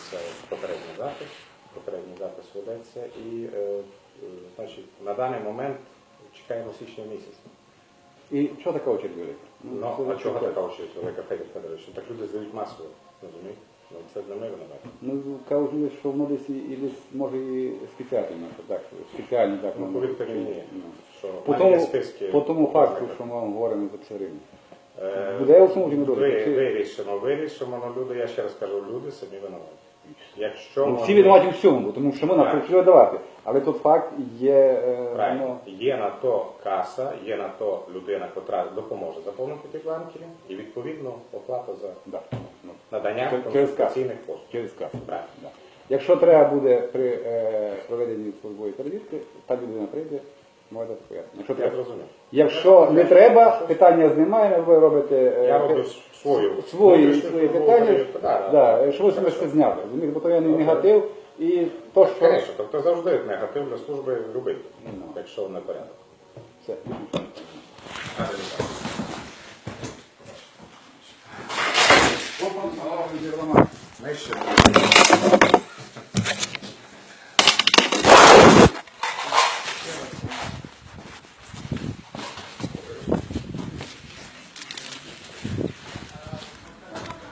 ведеться попередній запис, попередній запис ведеться і е, е, значить, на даний момент чекаємо січня місяця. І що така очередь велика? Ну, це а чого така очередь, Велика Федір Федорович? Так люди здають масово, розумієте? Ну, це не ми винуваті. Ну, кажуть, що воно десь і, і десь може і спеціально, що так, спеціально так. Ну, воно. повірте мені, Ну. що в По мене є тому, списки. по тому факту, що ми вам говоримо за псарину. Е, Буде чи не буде? ви- Чи- Вирішимо, вирішимо, але люди, я ще раз кажу, люди самі винуваті. Якщо Ну, всі винуваті в всьому, тому що ми Так. навчили давати. Але тут факт є, е, Правильно. ну, Є на то каса, є на то людина, яка допоможе заповнити ті бланки, і відповідно оплата за да, ну, надання Через касу. консультаційних послуг. через касу. Правильно. Да. Якщо треба буде при е, проведенні службової перевірки, та людина прийде, можете пояснити. Якщо, Я треба. зрозумів. Якщо не треба, питання знімаємо, ви робите е, Я роблю свою свої, внутрішню свої питання, перевірку. Да, да, да, ви себе все зняли. розумієте? Бо то є негатив і то, що... Конечно, тобто завжди негатив для служби любити, Ну. якщо не порядок. Все. Надо